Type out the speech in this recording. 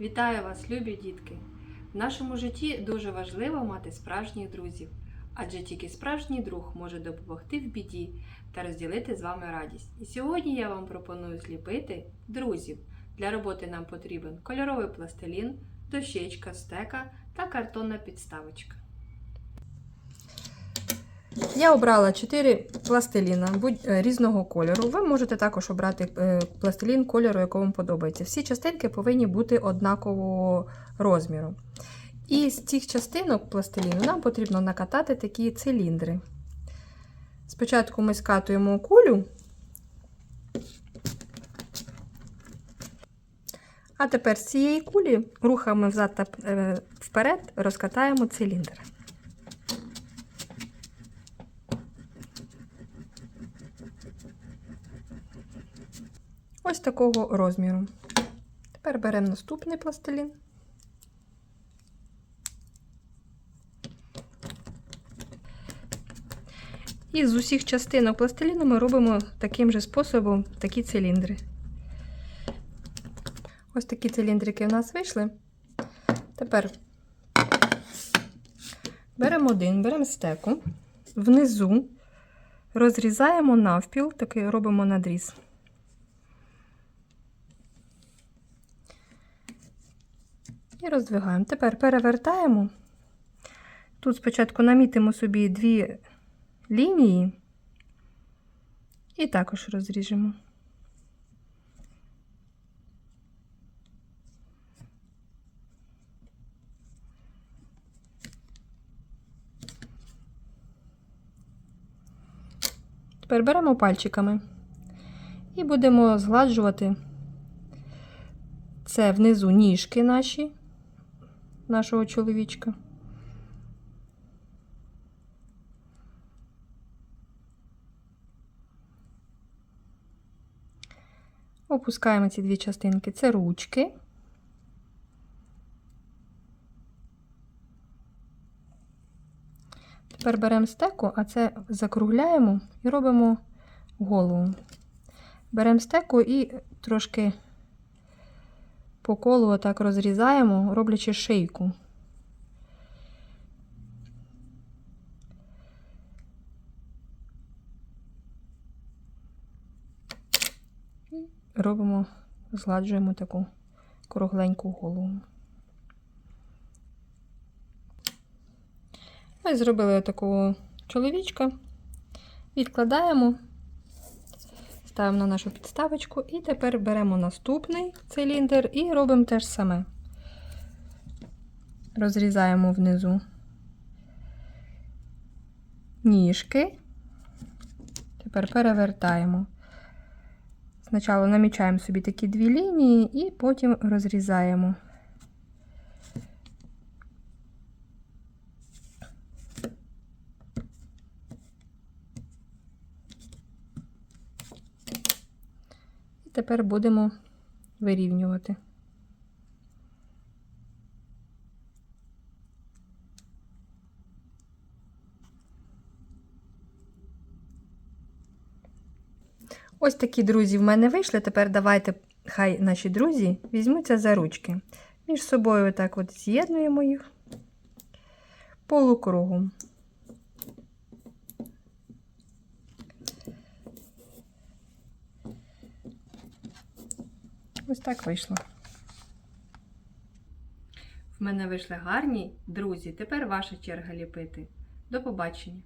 Вітаю вас, любі дітки! В нашому житті дуже важливо мати справжніх друзів, адже тільки справжній друг може допомогти в біді та розділити з вами радість. І сьогодні я вам пропоную зліпити друзів. Для роботи нам потрібен кольоровий пластилін, дощечка, стека та картонна підставочка. Я обрала 4 пластиліна е, різного кольору. Ви можете також обрати е, пластилін кольору, який вам подобається. Всі частинки повинні бути однакового розміру. І з цих частинок пластиліну нам потрібно накатати такі циліндри. Спочатку ми скатуємо кулю, а тепер з цієї кулі рухами взад та е, вперед розкатаємо циліндр. Ось такого розміру. Тепер беремо наступний пластилін. І з усіх частинок пластиліну ми робимо таким же способом такі циліндри. Ось такі циліндрики у нас вийшли. Тепер беремо один, беремо стеку, внизу розрізаємо навпіл, такий робимо надріз. Роздвигаємо. Тепер перевертаємо. Тут спочатку намітимо собі дві лінії і також розріжемо. Тепер беремо пальчиками і будемо згладжувати це внизу ніжки наші, нашого чоловічка. Опускаємо ці дві частинки. Це ручки. Тепер беремо стеку, а це закругляємо і робимо голову. Беремо стеку і трошки по колу отак розрізаємо, роблячи шийку. Робимо, згладжуємо таку кругленьку голову. Ми зробили такого чоловічка, відкладаємо, ставимо на нашу підставочку і тепер беремо наступний циліндр і робимо те ж саме. Розрізаємо внизу ніжки, тепер перевертаємо. Спочатку намічаємо собі такі дві лінії і потім розрізаємо. І тепер будемо вирівнювати. Ось такі друзі в мене вийшли. Тепер давайте, хай наші друзі візьмуться за ручки. Між собою так от з'єднуємо їх полукругом. Ось так вийшло. В мене вийшли гарні друзі. Тепер ваша черга ліпити. До побачення!